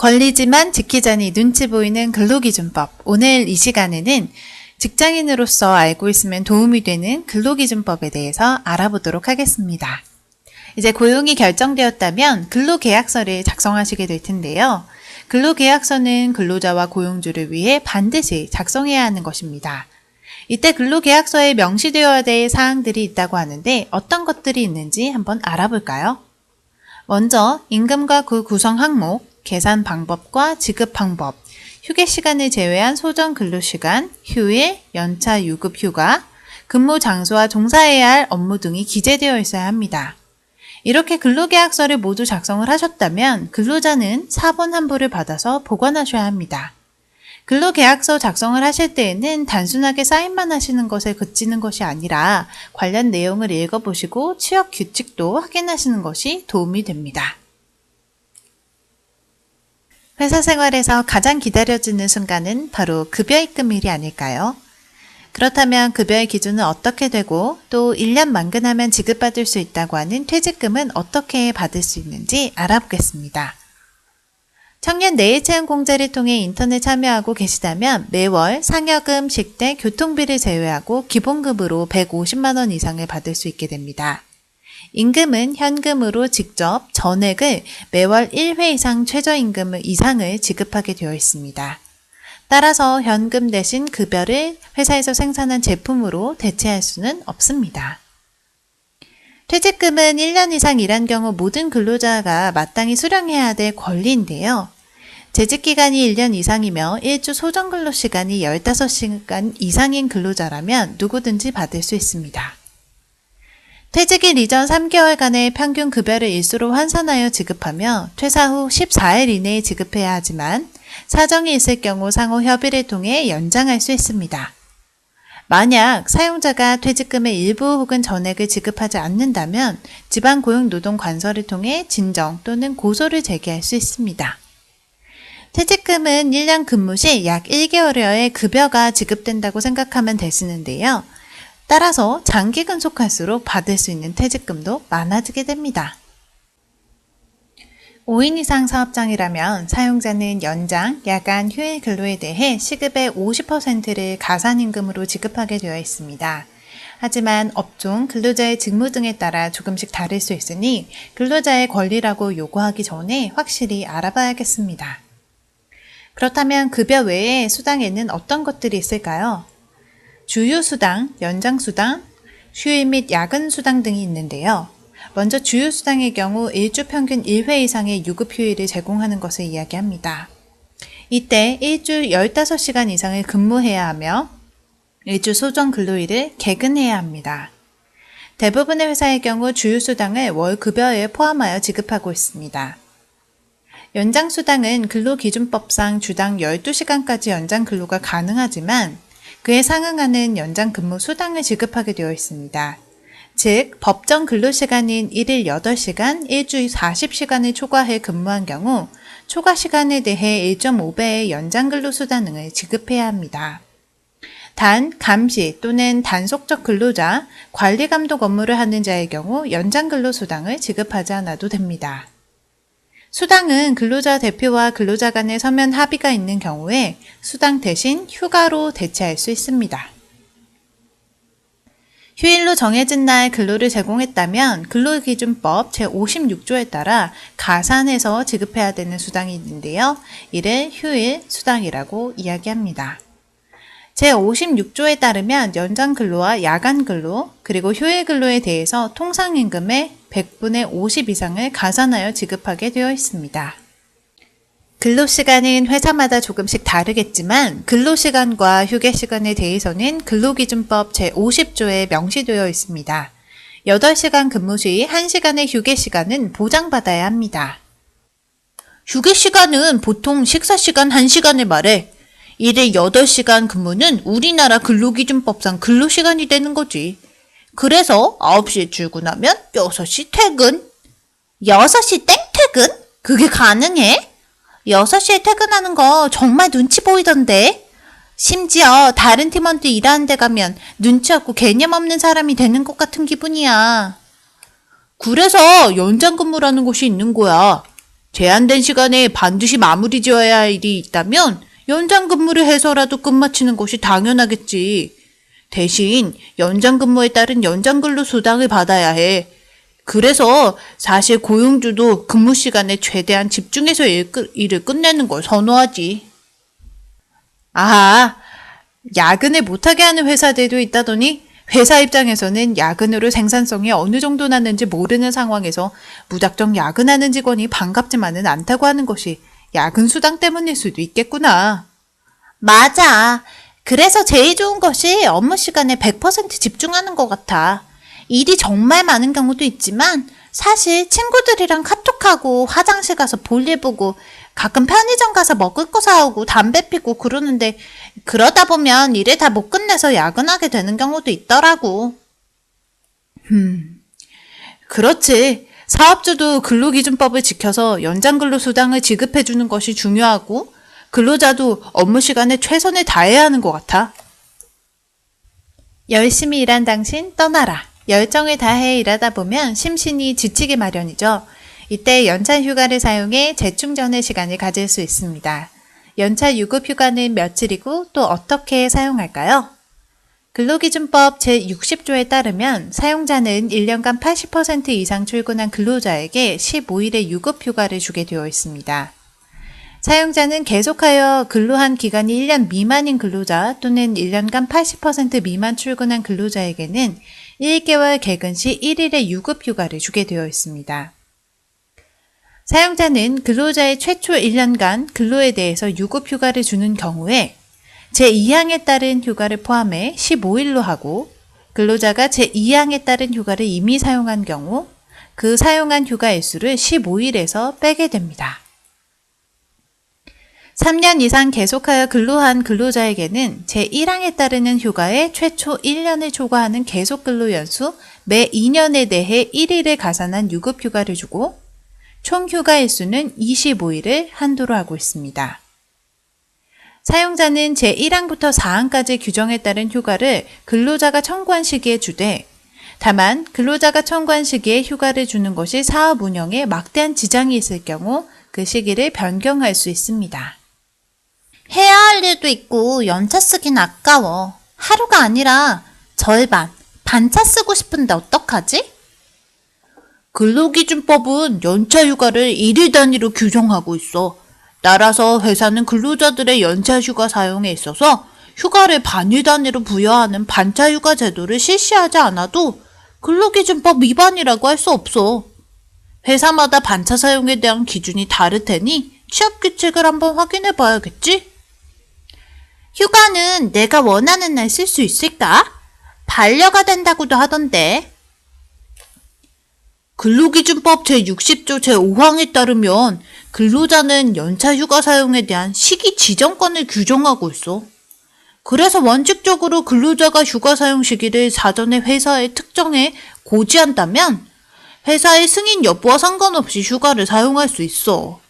권리지만 지키자니 눈치 보이는 근로기준법. 오늘 이 시간에는 직장인으로서 알고 있으면 도움이 되는 근로기준법에 대해서 알아보도록 하겠습니다. 이제 고용이 결정되었다면 근로계약서를 작성하시게 될 텐데요. 근로계약서는 근로자와 고용주를 위해 반드시 작성해야 하는 것입니다. 이때 근로계약서에 명시되어야 될 사항들이 있다고 하는데 어떤 것들이 있는지 한번 알아볼까요? 먼저 임금과 그 구성 항목, 계산 방법과 지급 방법, 휴게 시간을 제외한 소정 근로 시간, 휴일, 연차 유급 휴가, 근무 장소와 종사해야 할 업무 등이 기재되어 있어야 합니다. 이렇게 근로계약서를 모두 작성을 하셨다면 근로자는 사본 한부를 받아서 보관하셔야 합니다. 근로계약서 작성을 하실 때에는 단순하게 사인만 하시는 것에 그치는 것이 아니라 관련 내용을 읽어보시고 취업 규칙도 확인하시는 것이 도움이 됩니다. 회사 생활에서 가장 기다려지는 순간은 바로 급여 입금일이 아닐까요? 그렇다면 급여의 기준은 어떻게 되고 또 1년 만근하면 지급받을 수 있다고 하는 퇴직금은 어떻게 받을 수 있는지 알아보겠습니다. 청년 내일체험 공제를 통해 인턴에 참여하고 계시다면 매월 상여금, 식대, 교통비를 제외하고 기본급으로 150만 원 이상을 받을 수 있게 됩니다. 임금은 현금으로 직접 전액을 매월 1회 이상 최저임금 이상을 지급하게 되어 있습니다. 따라서 현금 대신 급여를 회사에서 생산한 제품으로 대체할 수는 없습니다. 퇴직금은 1년 이상 일한 경우 모든 근로자가 마땅히 수령해야 될 권리인데요. 재직기간이 1년 이상이며 1주 소정근로 시간이 15시간 이상인 근로자라면 누구든지 받을 수 있습니다. 퇴직일 이전 3개월간의 평균 급여를 일수로 환산하여 지급하며 퇴사 후 14일 이내에 지급해야 하지만 사정이 있을 경우 상호 협의를 통해 연장할 수 있습니다. 만약 사용자가 퇴직금의 일부 혹은 전액을 지급하지 않는다면 지방 고용 노동 관서를 통해 진정 또는 고소를 제기할 수 있습니다. 퇴직금은 1년 근무 시 약 1개월여의 급여가 지급된다고 생각하면 되시는데요. 따라서 장기 근속할수록 받을 수 있는 퇴직금도 많아지게 됩니다. 5인 이상 사업장이라면 사용자는 연장, 야간, 휴일 근로에 대해 시급의 50%를 가산임금으로 지급하게 되어 있습니다. 하지만 업종, 근로자의 직무 등에 따라 조금씩 다를 수 있으니 근로자의 권리라고 요구하기 전에 확실히 알아봐야겠습니다. 그렇다면 급여 외에 수당에는 어떤 것들이 있을까요? 주유수당, 연장수당, 휴일 및 야근 수당 등이 있는데요. 먼저 주유수당의 경우 일주 평균 1회 이상의 유급 휴일을 제공하는 것을 이야기합니다. 이때 일주 15시간 이상을 근무해야 하며 일주 소정 근로일을 개근해야 합니다. 대부분의 회사의 경우 주유수당을 월 급여에 포함하여 지급하고 있습니다. 연장수당은 근로기준법상 주당 12시간까지 연장 근로가 가능하지만 그에 상응하는 연장 근무 수당을 지급하게 되어 있습니다. 즉, 법정 근로시간인 1일 8시간, 일주일 40시간을 초과해 근무한 경우 초과 시간에 대해 1.5배의 연장 근로수당 등을 지급해야 합니다. 단, 감시 또는 단속적 근로자, 관리 감독 업무를 하는 자의 경우 연장 근로수당을 지급하지 않아도 됩니다. 수당은 근로자 대표와 근로자 간의 서면 합의가 있는 경우에 수당 대신 휴가로 대체할 수 있습니다. 휴일로 정해진 날 근로를 제공했다면 근로기준법 제56조에 따라 가산해서 지급해야 되는 수당이 있는데요. 이를 휴일 수당이라고 이야기합니다. 제56조에 따르면 연장 근로와 야간 근로, 그리고 휴일 근로에 대해서 통상임금의 100분의 50 이상을 가산하여 지급하게 되어 있습니다. 근로시간은 회사마다 조금씩 다르겠지만 근로시간과 휴게시간에 대해서는 근로기준법 제50조에 명시되어 있습니다. 8시간 근무 시 1시간의 휴게시간은 보장받아야 합니다. 휴게시간은 보통 식사시간 1시간을 말해 1일 8시간 근무는 우리나라 근로기준법상 근로시간이 되는 거지. 그래서 9시에 출근하면 6시 퇴근. 6시 땡 퇴근? 그게 가능해? 6시에 퇴근하는 거 정말 눈치 보이던데. 심지어 다른 팀원들 일하는 데 가면 눈치 없고 개념 없는 사람이 되는 것 같은 기분이야. 그래서 연장 근무라는 곳이 있는 거야. 제한된 시간에 반드시 마무리 지어야 할 일이 있다면 연장 근무를 해서라도 끝마치는 것이 당연하겠지. 대신 연장 근무에 따른 연장 근로 수당을 받아야 해. 그래서 사실 고용주도 근무 시간에 최대한 집중해서 일, 끝- 일을 끝내는 걸 선호하지. 아하, 야근을 못하게 하는 회사들도 있다더니 회사 입장에서는 야근으로 생산성이 어느 정도 났는지 모르는 상황에서 무작정 야근하는 직원이 반갑지만은 않다고 하는 것이 야근 수당 때문일 수도 있겠구나. 맞아. 그래서 제일 좋은 것이 업무 시간에 100% 집중하는 것 같아. 일이 정말 많은 경우도 있지만 사실 친구들이랑 카톡하고 화장실 가서 볼일 보고 가끔 편의점 가서 먹을 거 사오고 담배 피고 그러는데 그러다 보면 일을 다 못 끝내서 야근하게 되는 경우도 있더라고. 음, 그렇지. 사업주도 근로기준법을 지켜서 연장근로수당을 지급해주는 것이 중요하고 근로자도 업무 시간에 최선을 다해야 하는 것 같아. 열심히 일한 당신 떠나라. 열정을 다해 일하다 보면 심신이 지치기 마련이죠. 이때 연차 휴가를 사용해 재충전의 시간을 가질 수 있습니다. 연차 유급 휴가는 며칠이고 또 어떻게 사용할까요? 근로기준법 제60조에 따르면 사용자는 1년간 80% 이상 출근한 근로자에게 15일의 유급 휴가를 주게 되어 있습니다. 사용자는 계속하여 근로한 기간이 1년 미만인 근로자 또는 1년간 80% 미만 출근한 근로자에게는 1개월 개근 시 1일의 유급 휴가를 주게 되어 있습니다. 사용자는 근로자의 최초 1년간 근로에 대해서 유급 휴가를 주는 경우에 제2항에 따른 휴가를 포함해 15일로 하고 근로자가 제2항에 따른 휴가를 이미 사용한 경우 그 사용한 휴가 일수를 15일에서 빼게 됩니다. 3년 이상 계속하여 근로한 근로자에게는 제1항에 따르는 휴가에 최초 1년을 초과하는 계속 근로 연수 매 2년에 대해 1일을 가산한 유급 휴가를 주고 총 휴가 일수는 25일을 한도로 하고 있습니다. 사용자는 제1항부터 4항까지 규정에 따른 휴가를 근로자가 청구한 시기에 주되 다만 근로자가 청구한 시기에 휴가를 주는 것이 사업 운영에 막대한 지장이 있을 경우 그 시기를 변경할 수 있습니다. 해야 할 일도 있고 연차 쓰긴 아까워. 하루가 아니라 절반, 반차 쓰고 싶은데 어떡하지? 근로기준법은 연차 휴가를 일일 단위로 규정하고 있어. 따라서 회사는 근로자들의 연차 휴가 사용에 있어서 휴가를 반일 단위로 부여하는 반차 휴가 제도를 실시하지 않아도 근로기준법 위반이라고 할 수 없어. 회사마다 반차 사용에 대한 기준이 다를 테니 취업 규칙을 한번 확인해 봐야겠지? 휴가는 내가 원하는 날 쓸 수 있을까? 반려가 된다고도 하던데. 근로기준법 제60조 제5항에 따르면 근로자는 연차 휴가 사용에 대한 시기 지정권을 규정하고 있어. 그래서 원칙적으로 근로자가 휴가 사용 시기를 사전에 회사에 특정해 고지한다면 회사의 승인 여부와 상관없이 휴가를 사용할 수 있어.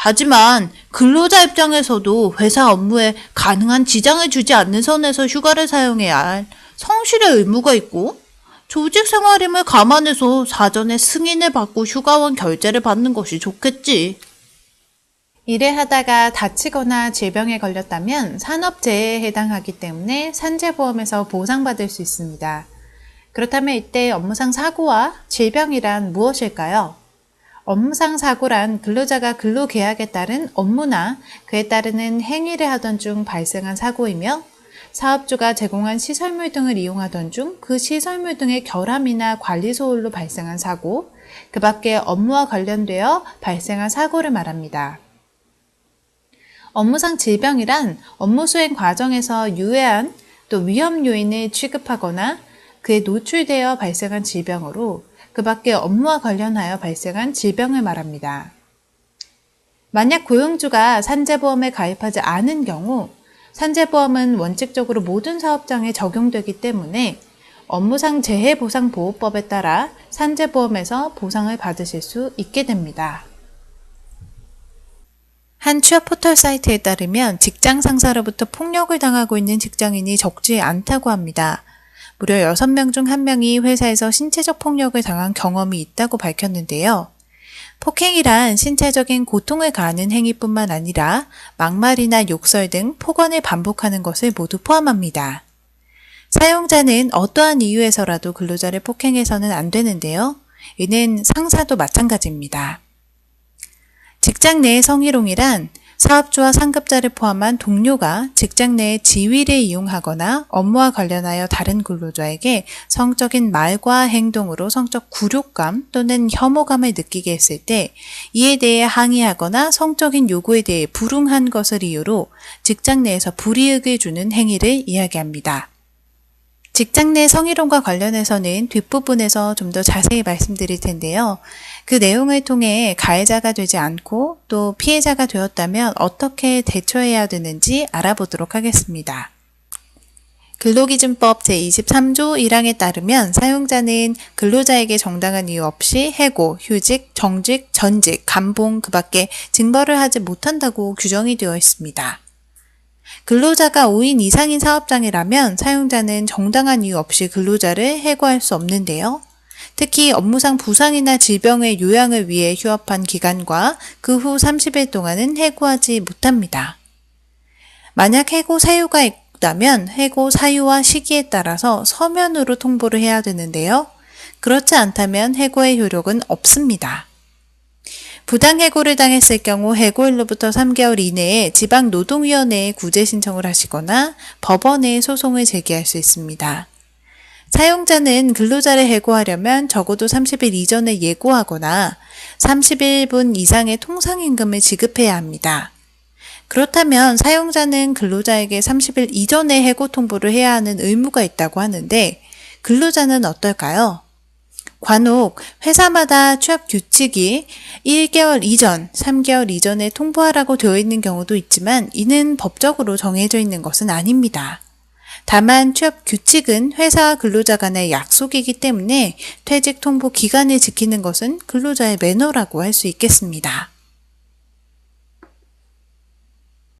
하지만 근로자 입장에서도 회사 업무에 가능한 지장을 주지 않는 선에서 휴가를 사용해야 할 성실의 의무가 있고 조직 생활임을 감안해서 사전에 승인을 받고 휴가원 결제를 받는 것이 좋겠지. 일을 하다가 다치거나 질병에 걸렸다면 산업재해에 해당하기 때문에 산재보험에서 보상받을 수 있습니다. 그렇다면 이때 업무상 사고와 질병이란 무엇일까요? 업무상 사고란 근로자가 근로계약에 따른 업무나 그에 따르는 행위를 하던 중 발생한 사고이며 사업주가 제공한 시설물 등을 이용하던 중 그 시설물 등의 결함이나 관리 소홀로 발생한 사고, 그 밖에 업무와 관련되어 발생한 사고를 말합니다. 업무상 질병이란 업무 수행 과정에서 유해한 또 위험 요인을 취급하거나 그에 노출되어 발생한 질병으로 그 밖에 업무와 관련하여 발생한 질병을 말합니다. 만약 고용주가 산재보험에 가입하지 않은 경우 산재보험은 원칙적으로 모든 사업장에 적용되기 때문에 업무상 재해보상보호법에 따라 산재보험에서 보상을 받으실 수 있게 됩니다. 한 취업 포털 사이트에 따르면 직장 상사로부터 폭력을 당하고 있는 직장인이 적지 않다고 합니다. 무려 6명 중 1명이 회사에서 신체적 폭력을 당한 경험이 있다고 밝혔는데요. 폭행이란 신체적인 고통을 가하는 행위뿐만 아니라 막말이나 욕설 등 폭언을 반복하는 것을 모두 포함합니다. 사용자는 어떠한 이유에서라도 근로자를 폭행해서는 안 되는데요. 이는 상사도 마찬가지입니다. 직장 내의 성희롱이란 사업주와 상급자를 포함한 동료가 직장 내의 지위를 이용하거나 업무와 관련하여 다른 근로자에게 성적인 말과 행동으로 성적 굴욕감 또는 혐오감을 느끼게 했을 때 이에 대해 항의하거나 성적인 요구에 대해 불응한 것을 이유로 직장 내에서 불이익을 주는 행위를 이야기합니다. 직장 내 성희롱과 관련해서는 뒷부분에서 좀 더 자세히 말씀드릴 텐데요. 그 내용을 통해 가해자가 되지 않고 또 피해자가 되었다면 어떻게 대처해야 되는지 알아보도록 하겠습니다. 근로기준법 제23조 1항에 따르면 사용자는 근로자에게 정당한 이유 없이 해고, 휴직, 정직, 전직, 감봉 그 밖에 증벌을 하지 못한다고 규정이 되어 있습니다. 근로자가 5인 이상인 사업장이라면 사용자는 정당한 이유 없이 근로자를 해고할 수 없는데요. 특히 업무상 부상이나 질병의 요양을 위해 휴업한 기간과 그 후 30일 동안은 해고하지 못합니다. 만약 해고 사유가 있다면 해고 사유와 시기에 따라서 서면으로 통보를 해야 되는데요. 그렇지 않다면 해고의 효력은 없습니다. 부당 해고를 당했을 경우 해고일로부터 3개월 이내에 지방노동위원회에 구제 신청을 하시거나 법원에 소송을 제기할 수 있습니다. 사용자는 근로자를 해고하려면 적어도 30일 이전에 예고하거나 31분 이상의 통상임금을 지급해야 합니다. 그렇다면 사용자는 근로자에게 30일 이전에 해고 통보를 해야 하는 의무가 있다고 하는데 근로자는 어떨까요? 관혹, 회사마다 취업 규칙이 1개월 이전, 3개월 이전에 통보하라고 되어 있는 경우도 있지만 이는 법적으로 정해져 있는 것은 아닙니다. 다만 취업 규칙은 회사와 근로자 간의 약속이기 때문에 퇴직 통보 기간을 지키는 것은 근로자의 매너라고 할 수 있겠습니다.